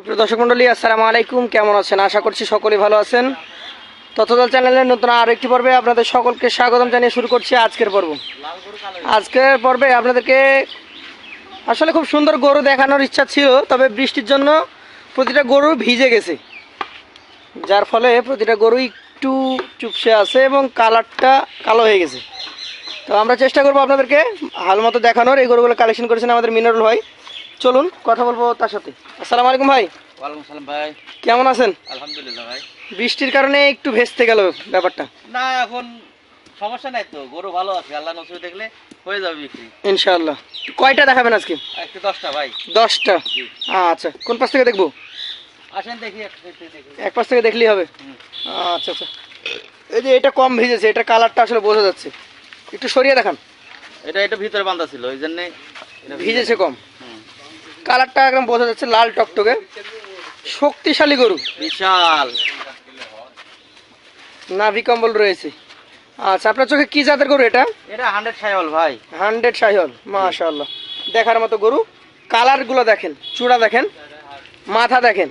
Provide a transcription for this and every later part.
সুপ্রিয় দর্শক মন্ডলী, আসসালামু আলাইকুম। কেমন আছেন? আশা করছি সকলেই ভালো আছেন। তথ্যদল চ্যানেলের নতুন আর একটি পর্বে আপনাদের সকলকে স্বাগতম জানিয়ে শুরু করছি আজকের পর্ব। আজকের পর্বে আপনাদেরকে আসলে খুব সুন্দর গরু দেখানোর ইচ্ছা ছিল, তবে বৃষ্টির জন্য প্রতিটা গরু ভিজে গেছে। যার ফলে প্রতিটা গরু একটু চুপসে আছে এবং কালারটা কালো হয়ে গেছে। তো আমরা চেষ্টা করব আপনাদেরকে হাল মতো দেখানোর। এই গরুগুলো কালেকশন করেছেন আমাদের মিনারুল ভাই। চলুন কথা বলব তার সাথে। আসসালামু আলাইকুম ভাই। ওয়ালাইকুম সালাম ভাই। কেমন আছেন? আলহামদুলিল্লাহ ভাই। বৃষ্টির কারণে একটু ভেস্তে গেল ব্যাপারটা। না এখন সমস্যা নাই তো গরু ভালো আছে আল্লাহ নসুর দেখলে হয়ে যাবে বিক্রি। ইনশাআল্লাহ। কয়টা দেখাবেন আজকে? একটু দশটা ভাই। দশটা? আচ্ছা কোন পাশ থেকে দেখব? আসেন দেখি এক পাশ থেকে দেখলেই হবে। আচ্ছা আচ্ছা। এই যে এটা কম ভিজেছে এটা কালারটা আসলে বোঝা যাচ্ছে। একটু সরিয়ে দেখান। এটা এটা ভিতরে বাঁধা ছিল ওই জন্যে ভিজেছে কম। কালারটা একদম বোঝা যাচ্ছে লাল টকটকে। শক্তিশালী গরু। বিশাল। নাভি কম্বল রয়েছে। আচ্ছা আপনার চোখে কি জাতের গরু এটা? এটা হান্ড্রেড সাইল ভাই। হান্ড্রেড শাহিওয়াল মাশাআল্লাহ। দেখার মতো গরু। কালারগুলো দেখেন চূড়া দেখেন মাথা দেখেন।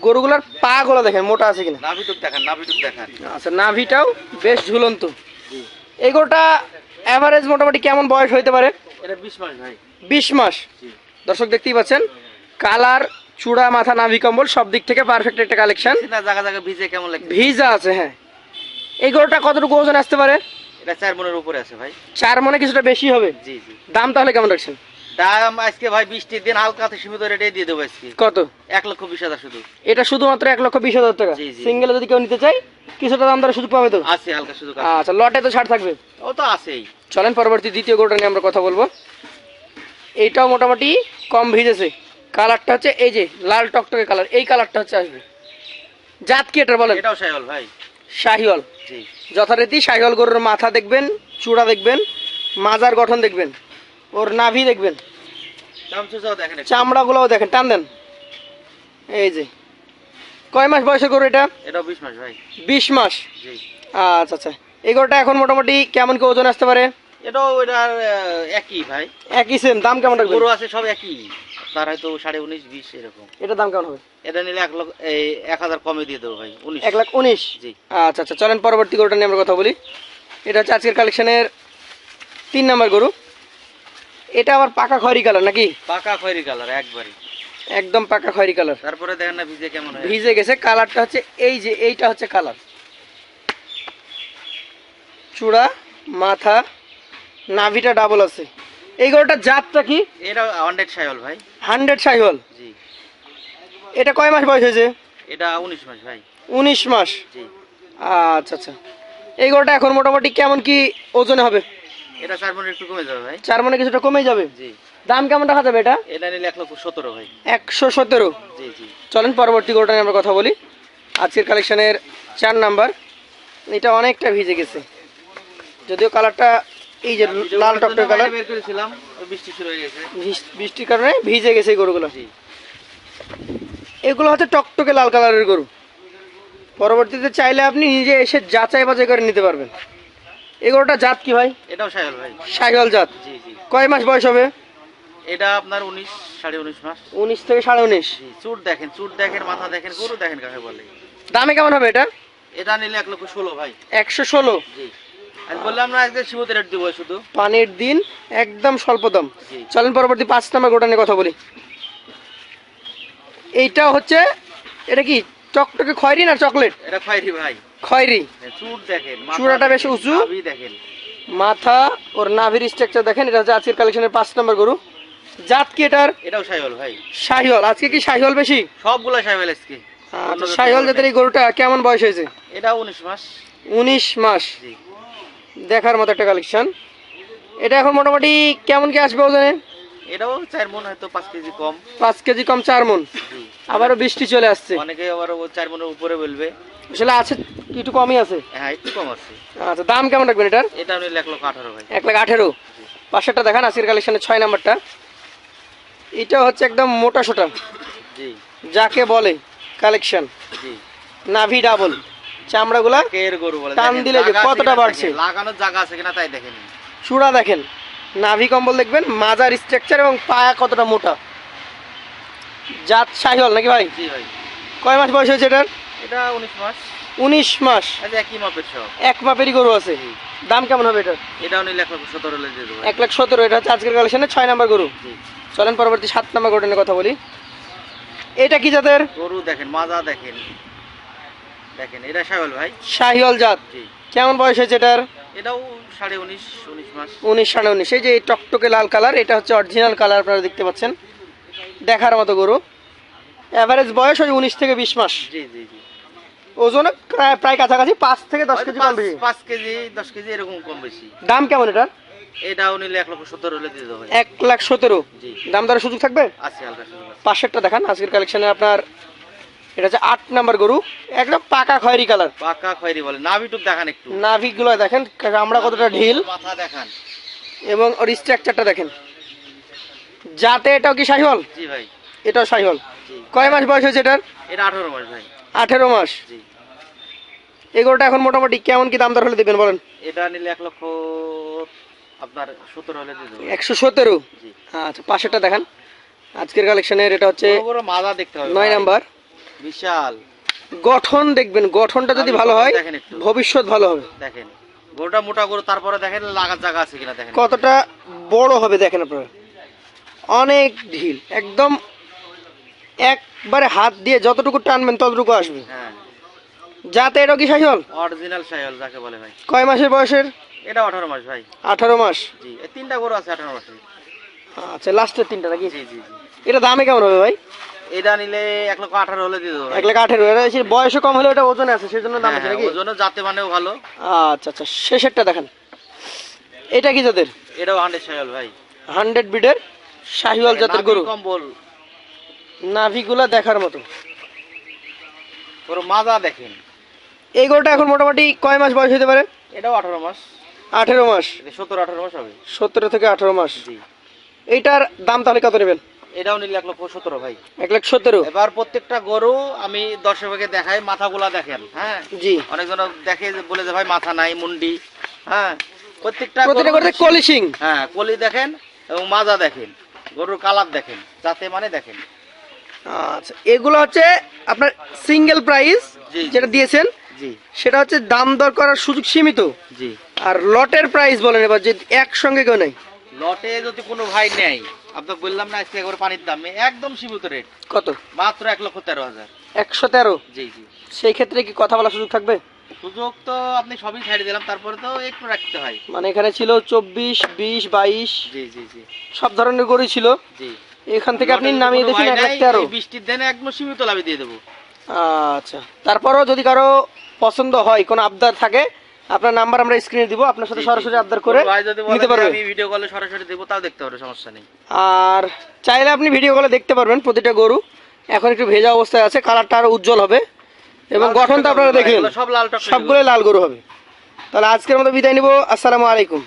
গরুগুলোর পা গুলো দেখেন মোটা আছে কিনা। নাভিটুক দেখান নাভিটুক দেখান। আচ্ছা নাভিটাও বেশ ঝুলন্ত। এই গরুটা অ্যাভারেজ মোটামুটি কেমন বয়স হইতে পারে? এটা বিশ মাস ভাই। বিশ মাস। দর্শক দেখতেই পাচ্ছেন কালার চূড়া মাথা নাভি কম্বল সব দিক থেকে পারফেক্ট একটা কালেকশন জায়গা জায়গা ভিজে কেমন লাগছে? ভিজা আছে হ্যাঁ। এই গরুটা কতটুকু ওজন আসতে পারে? এটা চার মনের উপরে আছে ভাই। চার মনে কিছুটা বেশি হবে? জি জি। দাম তাহলে কেমন রাখছেন? দাম আজকে ভাই বৃষ্টির দিন হালকাতে সীমিত রেটে দিয়ে দেবো আজকে। কত? এক লক্ষ বিশ হাজার শুধু। এটা শুধুমাত্র এক লক্ষ বিশ হাজার টাকা। জি, জি। সিঙ্গেলে যদি কেউ নিতে চাই কিছুটা দাম দরে শুধু পাবে তো? আছে হালকা শুধু আচ্ছা লটে তো ছাড় থাকবে। ও তো আছেই। চলেন পরবর্তী দ্বিতীয় গরুটা নিয়ে আমরা কথা বলব। এইটাও মোটামুটি কম ভিজেছে। কালারটা হচ্ছে এই যে লাল টকটকে কালার। এই কালারটা হচ্ছে আসবে। জাত কি এটার বলেন? এটাও সাইল ভাই। শাহিওয়াল। জি। যথারীতি শাহিওয়াল গরুর মাথা দেখবেন চূড়া দেখবেন মাজার গঠন দেখবেন ওর নাভি দেখবেন। চামড়াগুলোও দেখেন টান দেন। এই যে। কয় মাস বয়সের গরু এটা? এটাও বিশ মাস ভাই। বিশ মাস। জি। আচ্ছা আচ্ছা। এই গরুটা এখন মোটামুটি কেমন কি ওজন আসতে পারে? এটাও এটার একই ভাই। একই সেম দাম কেমন রাখবেন? গরু আছে সব একই। তার হয়তো সাড়ে উনিশ বিশ এরকম। এটার দাম কেমন হবে? এটা নিলে এক লক্ষ এই এক হাজার কমে দিয়ে দেবো ভাই উনিশ। এক লাখ উনিশ? জি। আচ্ছা আচ্ছা চলেন পরবর্তী গরুটা নিয়ে আমরা কথা বলি। এটা হচ্ছে আজকের কালেকশনের তিন নম্বর গরু। এটা আবার পাকা খয়রি কালার নাকি? পাকা খয়েরি কালার একবারে একদম পাকা খয়রি কালার। তারপরে দেখেন না ভিজে কেমন ভিজে গেছে কালারটা হচ্ছে এই যে এইটা হচ্ছে কালার। চূড়া মাথা নাভিটা ডাবল আছে। এই গরুটার জাতটা কি? এটা হান্ড্রেড সাইল ভাই। হান্ড্রেড সাইহল? জি। এটা কয় মাস বয়স হয়েছে? এটা উনিশ মাস ভাই। উনিশ মাস? জি। আচ্ছা আচ্ছা। এই গরুটা এখন মোটামুটি কেমন কি ওজনে হবে? এটা চার মনে একটু কমে যাবে ভাই। চার মানে কিছুটা কমে যাবে? জি। দাম কেমন রাখা যাবে এটা? এটা নিলে এক লক্ষ সতেরো ভাই। একশো সতেরো? জি জি। চলেন পরবর্তী গরুটা নিয়ে আমরা কথা বলি। আজকের কালেকশনের চার নাম্বার এটা অনেকটা ভিজে গেছে। যদিও কালারটা এই যে লাল টকটক কালার বের করেছিলাম বৃষ্টি শুরু হয়ে গেছে। বৃষ্টির কারণে ভিজে গেছে গরুগুলো। এগুলো হচ্ছে টকটকে লাল কালারের গরু। পরবর্তীতে চাইলে আপনি নিজে এসে যাচাই বাছাই করে নিতে পারবেন। এই গরুটা জাত কি ভাই? এটাও সাইল ভাই। সাইহল জাত। জি জি। কয় মাস বয়স হবে? এটা আপনার উনিশ সাড়ে উনিশ মাস। উনিশ থেকে সাড়ে উনিশ। চুট দেখেন চুট দেখেন মাথা দেখেন গরু দেখেন কাকে বলে। দামে কেমন হবে এটা? এটা নিলে এক লক্ষ ষোলো ভাই। একশো ষোলো। জি। বললাম না আজকে সীমিত রেট দিব শুধু। পানির দিন একদম স্বল্প দাম চলেন পরবর্তী পাঁচ নাম্বার গোটা নিয়ে কথা বলি। এইটা হচ্ছে এটা কি চকটকে খয়রি না চকলেট? এটা খয়েরি ভাই। খয়রি। চুট দেখেন মাথা চূড়াটা বেশ উঁচু। দেখেন। মাথা ওর নাভির স্ট্রাকচার দেখেন এটা হচ্ছে আজকের কালেকশনের পাঁচ নাম্বার গরু। জাত কি এটার? এটাও ভাই। আজকে কি শাহিওয়াল বেশি? সবগুলা সাইল আজকে। আচ্ছা জাতের এই গরুটা কেমন বয়স হয়েছে? এটা উনিশ মাস। উনিশ মাস। দেখার মতো একটা কালেকশন এটা এখন মোটামুটি কেমন কি আসবে ওজনে? এটাও চার মন হয়তো পাঁচ কেজি কম। পাঁচ কেজি কম চার মন। আবারও বৃষ্টি চলে আসছে। অনেকে আবার ও চার মনের উপরে বলবে। আসলে আছে একটু কমই আছে? হ্যাঁ একটু কম আছে। আচ্ছা দাম কেমন রাখবেন এটার? এটা নিলে এক লক্ষ আঠারো ভাই। এক লাখ আঠেরো। পাঁচশোটা দেখান আজকের কালেকশনের ছয় নাম্বারটা। এটা হচ্ছে একদম মোটা সোটা। জি। যাকে বলে কালেকশন জি। নাভি ডাবল চামড়াগুলা টান দিলে যে কতটা বাড়ছে। লাগানোর জায়গা আছে কিনা তাই দেখেন। চূড়া দেখেন নাভি কম্বল দেখবেন মাজার স্ট্রাকচার এবং পায়া কতটা মোটা। জাত শাহিওয়াল নাকি ভাই? জি ভাই। কয় মাস বয়স হয়েছে এটার? এটা উনিশ মাস। উনিশ মাস। আচ্ছা একই মাপের সব। এক মাপেরই গরু আছে। দাম কেমন হবে এটার? এটাও নিলে এক লক্ষ সতেরো দিয়ে দেবো লাখ সতেরো এটা হচ্ছে আজকের কালেকশনে ছয় নাম্বার গরু। জি। চলেন পরবর্তী সাত নাম্বার গরু নিয়ে কথা বলি। এটা কি জাতের? গরু দেখেন মাজা দেখেন। দেখেন এটা ভাই। শাহিওয়াল জাত? জি। কেমন বয়স হয়েছে এটার? এটাও সাড়ে উনিশ উনিশ মাস। উনিশ সাড়ে উনিশ। এই যে টকটকে লাল কালার এটা হচ্ছে অরিজিনাল কালার আপনারা দেখতে পাচ্ছেন। দেখার মতো গরু। অ্যাভারেজ বয়স ওই উনিশ থেকে বিশ মাস। জি জি জি। ওজন প্রায় কাছাকাছি পাঁচ থেকে দশ কেজি কম বেশি। পাঁচ কেজি দশ কেজি এরকম কম বেশি। দাম কেমন এটার? এটাও নিলে এক লক্ষ হলে লাখ সতেরো। দাম দরের সুযোগ থাকবে? আছে। পাশেরটা দেখান আজকের কালেকশনে আপনার এটা হচ্ছে আট নাম্বার গরু একদম পাকা খয়েরি কালার। পাকা খয়েরি বলে নাভিটুক দেখান একটু। নাভিকগুলো দেখেন আমরা কতটা ঢিল। মাথা দেখান। এবং ওর স্ট্রাকচারটা দেখেন। যাতে এটাও কি শাহিওয়াল জি ভাই। এটাও শাহিওয়াল জি। কয় মাস বয়স হয়েছে এটার? এটা আঠারো মাস ভাই। আঠেরো মাস। জি। এই গরুটা এখন মোটামুটি কেমন কি দাম দর হলে দেবেন বলেন? এটা নিলে এক লক্ষ আপনার সত্তর হলে দিয়ে একশো সতেরো? আচ্ছা পাশেরটা দেখান। আজকের কালেকশনের এটা হচ্ছে মাজা দেখতে হবে নয় নাম্বার। বিশাল। গঠন দেখবেন গঠনটা যদি ভালো হয় দেখেন একটু। ভবিষ্যৎ ভালো হবে। দেখেন গরুটা মোটা গরু তারপরে দেখেন লাগার জায়গা আছে কিনা দেখেন। কতটা বড় হবে দেখেন আপনারা। অনেক ঢিল একদম একবারে হাত দিয়ে যতটুকু টানবেন ততটুকু আসবে। হ্যাঁ। যাতে এটা কি শাহিওয়াল অরিজিনাল সাইহল যাকে বলে ভাই। কয় মাসের বয়সের? এটা আঠারো মাস ভাই। আঠারো মাস। জি এই তিনটা গরু আছে আঠারো মাসে আচ্ছা লাস্টের তিনটা নাকি? জি জি জি। এটা দামে কেমন হবে ভাই? এটা নিলে এক লক্ষ আঠারো হলে দিয়ে দেবো এক লাখ আঠেরো। এটা হচ্ছে বয়সে কম হলে এটা ওজনে আছে সেজন্য দাম হ্যাঁ, আছে হ্যাঁ, নাকি? ওজনও যাতে মানেও ভালো। আচ্ছা আচ্ছা শেষেরটা দেখেন। এটা কি জাতের? এটাও হান্ড্রেড সাইহল ভাই। হান্ড্রেড বিডের শাহিওয়াল জাতের নাভি গরু। কম্বল নাভিগুলা দেখার মতো। গরু মাজা দেখেন। এই গরুটা এখন মোটামুটি কয় মাস বয়স হতে পারে? এটাও আঠারো মাস। আঠেরো মাস। এটা সত্তর আঠারো মাস হবে। সতেরো থেকে আঠেরো মাস। এইটার দাম তাহলে কত নেবেন? এটাও নিলে এক লক্ষ সতেরো ভাই। এক লাখ সতেরো? এবার প্রত্যেকটা গরু আমি দর্শককে দেখাই মাথাগুলা দেখেন হ্যাঁ? জি। অনেকজন দেখে বলে যে ভাই মাথা নাই মুন্ডি হ্যাঁ? প্রত্যেকটা কলিশিং? হ্যাঁ কলি দেখেন এবং মাজা দেখেন গরুর কালার দেখেন যাতে মানে দেখেন। আচ্ছা এগুলো হচ্ছে আপনার সিঙ্গেল প্রাইস। যেটা দিয়েছেন জি। সেটা হচ্ছে দাম দর করার সুযোগ সীমিত? জি। আর লটের প্রাইস বলেন এবার যে একসঙ্গে কেউ নেই? লটে যদি কোনো ভাই নেয় আপনাকে বললাম না আজকে একবার পানির দাম একদম সীমিত রেট কত? মাত্র এক লক্ষ তেরো হাজার। একশো তেরো? জি জি। সেই ক্ষেত্রে কি কথা বলার সুযোগ থাকবে? সুযোগ তো আপনি সবই ছাড়িয়ে দিলাম তারপরে তো একটু রাখতে হয়। মানে এখানে ছিল চব্বিশ বিশ বাইশ। জি জি জি। সব ধরনের গরু ছিল। জি। এখান থেকে আপনি নামিয়ে ভাই এক লাখ তেরো। বৃষ্টির দিনে একদম সীমিত লাভে দিয়ে দেবো। আচ্ছা। তারপরও যদি কারও পছন্দ হয় কোনো আবদার থাকে আপনার নাম্বার আমরা স্ক্রিনে দিব আপনার সাথে সরাসরি আবদার করে নিতে পারবেন আমি ভিডিও কলে সরাসরি দেব তাও দেখতে পারবে সমস্যা নেই। আর চাইলে আপনি ভিডিও কলে দেখতে পারবেন প্রতিটা গরু। এখন একটু ভেজা অবস্থায় আছে কালারটা আরও উজ্জ্বল হবে। এবং গঠনটা আপনারা দেখেন দেখলেন সব লাল সবগুলো লাল গরু হবে। তাহলে আজকের মতো বিদায় নিব আসসালামু আলাইকুম।